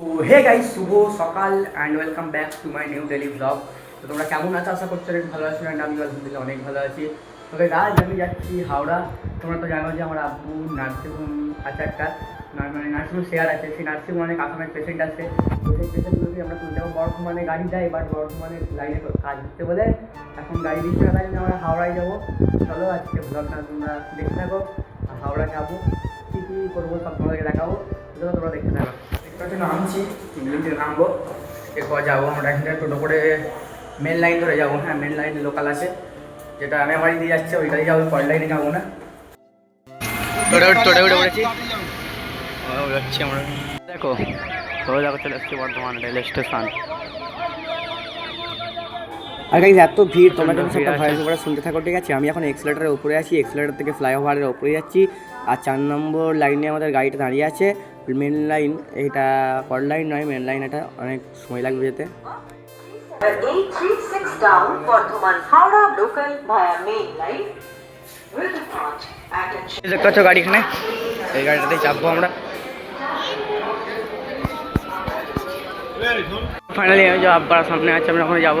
তো হে গাইস শুভ সকাল and welcome back to my new daily blog তো তোমরা কেমন আছো? আশা করছ অনেক ভালো আছো অ্যান্ড আমি আলহামদুলিল্লাহ অনেক ভালো আছি। তো guys, আজ আমি যাচ্ছি হাওড়া। তোমরা তো জানো যে আমার আব্বু নার্সিংহোম আছে একটা মানে নার্সিংহোম শেয়ার আছে। সেই নার্সিংহোম অনেক আসামের পেশেন্ট আছে। তো সেই পেশেন্টগুলোকে আমরা তুলতে যাব বর্ধমানে গাড়ি যায় বাট বর্ধমানে লাইনে কাজ হচ্ছে বলে। এখন গাড়ি দিচ্ছে না তাই আমরা হাওড়ায় যাব। চলো আজকে ব্লগটা তোমরা দেখতে থাকো। আর হাওড়া যাব। কী কী করব সব তোমাদেরকে দেখাবো। তোমরা দেখতে থাকো। একটু নামছি বিল্ডিং নামবো। এরপর যাব আমরা এখান থেকে টোটো করে মেন লাইন ধরে যাব হ্যাঁ মেন লাইন লোকাল আছে। যেটা আমি আমার দিয়ে যাচ্ছে ওইটাই যাব পরের লাইনে যাব না। দেখো তো দেখো চলে এসছি বর্ধমান রেল স্টেশন আর গাইজ এত ভিড় তোমরা কিন্তু ভয়েস ওভারে শুনতে থাকো ঠিক আছে? আমি এখন এক্সেলেটারের উপরে আছি এক্সেলেটার থেকে ফ্লাইওভারের উপরে যাচ্ছি। আর চার নম্বর লাইনে আমাদের গাড়িটা দাঁড়িয়ে আছে। মেন লাইন এটা পর লাইন নয় মেন লাইন এটা অনেক সময় লাগবে যেতে। The 836 down Bardhaman Howrah local via main line will depart at a দেখতে পাচ্ছ গাড়ি এখানে এই গাড়িটাতেই চাপবো আমরা। ফাইনালি আমি যে আব্বার সামনে আছে আমরা ওখানে যাব।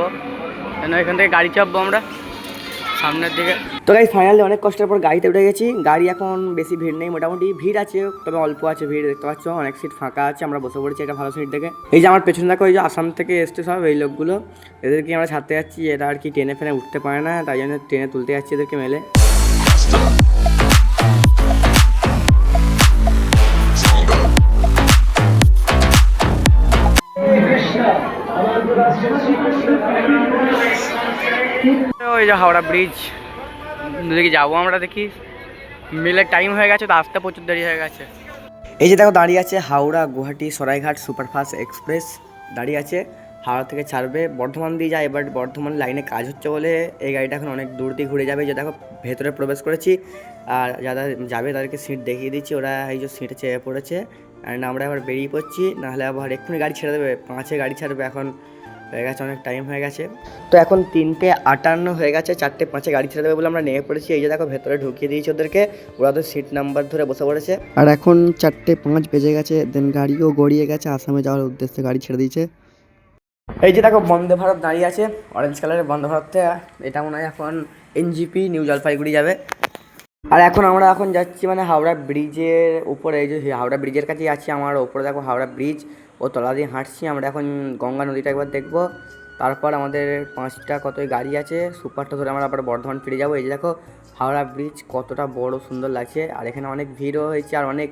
এখান থেকে গাড়ি চাপবো আমরা? সামনের দিকে। তো গাড়ি ফাইনালি অনেক কষ্টের পর গাড়িতে উঠে গেছি। গাড়ি এখন বেশি ভিড় নেই, মোটামুটি ভিড় আছে, তবে অল্প আছে ভিড়, দেখতে পাচ্ছ? অনেক সিট ফাঁকা আছে, আমরা বসে পড়েছি একটা ভালো সিট দেখে। এই যে আমার পেছন দেখো, এই যে আসাম থেকে এসছে সব এই লোকগুলো। এদেরকে আমরা ছাড়তে যাচ্ছি, এরা আর কি ট্রেনে ফেনে উঠতে পারে না, তাই জন্য ট্রেনে তুলতে যাচ্ছি এদেরকে মেলে। ওই যে হাওড়া ব্রিজ। দেখি যাব আমরা দেখি। মিলের টাইম হয়ে গেছে, তো আসতে প্রচুর দেরি হয়ে গেছে। এই যে দেখো, দাঁড়িয়ে আছে হাওড়া গুয়াহাটি সরাইঘাট সুপারফাস্ট এক্সপ্রেস। দাঁড়িয়ে আছে, হাওড়া থেকে ছাড়বে। বর্ধমান দিয়ে যায়, এবার বর্ধমান লাইনে কাজ হচ্ছে বলে এই গাড়িটা এখন অনেক দূর দিয়ে ঘুরে যাবে। যে দেখো, ভেতরে প্রবেশ করেছি। আর যারা যাবে, তাদেরকে সিট দেখিয়ে দিচ্ছি। ওরা এই যে সিটে চেয়ে পড়েছে। অ্যান্ড আমরা এবার বেরিয়ে পড়ছি। নাহলে আবার এক্ষুনি গাড়ি ছেড়ে দেবে। পাঁচে গাড়ি ছাড়বে এখন। হয়ে গেছে অনেক টাইম হয়ে গেছে। তো এখন তিনটে আটান্ন হয়ে গেছে চারটে পাঁচে গাড়ি ছেড়ে দেবে বলে আমরা নেমে পড়েছি। এই যে দেখো ভেতরে ঢুকিয়ে দিয়েছি ওদেরকে। ওরা তো সিট নাম্বার ধরে বসে পড়েছে। আর এখন চারটে পাঁচ বেজে গেছে দেন গাড়িও গড়িয়ে গেছে আসামে যাওয়ার উদ্দেশ্যে গাড়ি ছেড়ে দিয়েছে। এই যে দেখো বন্দে ভারত দাঁড়িয়ে আছে অরেঞ্জ কালারের বন্দে ভারত থেকে এটা মনে হয় এখন এনজিপি নিউ জলপাইগুড়ি যাবে। আর এখন আমরা এখন যাচ্ছি মানে হাওড়া ব্রিজের উপরে। এই যে হাওড়া ব্রিজের কাছেই আছি আমার ওপরে দেখো হাওড়া ব্রিজ ও তলা দিয়ে হাঁটছি, আমরা এখন গঙ্গা নদীটা একবার দেখব। তারপর আমাদের পাঁচটা কতই গাড়ি আছে, সুপারটা ধরে আমরা আবার বর্ধমান ফিরে যাব। এই যে দেখো, হাওড়া ব্রিজ কতটা বড় সুন্দর লাগছে, আর এখানে অনেক ভিড়ও হয়েছে, আর অনেক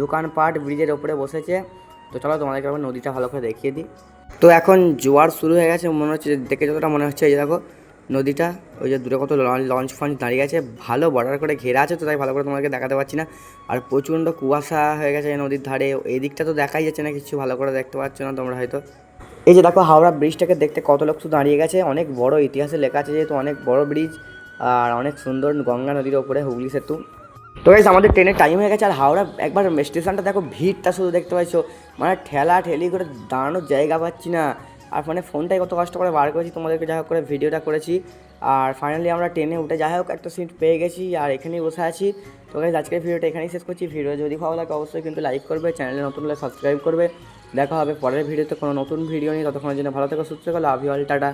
দোকানপাট ব্রিজের ওপরে বসেছে। তো চলো তোমাদেরকে আবার নদীটা ভালো করে দেখিয়ে দিই। তো এখন জোয়ার শুরু হয়ে গেছে, মনে হচ্ছে দেখে যতটা মনে হচ্ছে, এই দেখো নদীটা, ওই যে দূরে কত লঞ্চ ফঞ্চ দাঁড়িয়ে আছে ভালো বর্ডার করে ঘেরা আছে তো তাই ভালো করে তোমাদেরকে দেখাতে পারছি না। আর প্রচণ্ড কুয়াশা হয়ে গেছে নদীর ধারে এই দিকটা তো দেখাই যাচ্ছে না কিছু, ভালো করে দেখতে পাচ্ছ না তোমরা হয়তো। এই যে দেখো হাওড়া ব্রিজটাকে দেখতে কত লোক তো দাঁড়িয়ে গেছে, অনেক বড় ইতিহাসে লেখা আছে যেহেতু অনেক বড় ব্রিজ আর অনেক সুন্দর গঙ্গা নদীর ওপরে হুগলি সেতু। তো গাইস আমাদের ট্রেনের টাইম হয়ে গেছে, আর হাওড়া একবার স্টেশনটা দেখো, ভিড়টা শুধু দেখতে পাচ্ছ মানে ঠেলা ঠেলি করে দাঁড়ানোর জায়গা পাচ্ছি না। আর মানে ফোনটাই কত কষ্ট করে বার করেছি, তোমাদেরকে যাই হোক করে ভিডিওটা করেছি। আর ফাইনালি আমরা ট্রেনে উঠে যাই হোক, একটা সিট পেয়ে গেছি আর এখানেই বসে আছি। তো গাইজ আজকের ভিডিওটা এখানেই শেষ করছি। ভিডিও যদি ভালো লাগে অবশ্যই কিন্তু লাইক করবে চ্যানেলে নতুন হলে সাবস্ক্রাইব করবে। দেখা হবে পরের ভিডিওতে কোনো নতুন ভিডিও নিয়ে, ততক্ষণের জন্য ভালো থেকে, সুস্থ থেকো লাভ টাটা।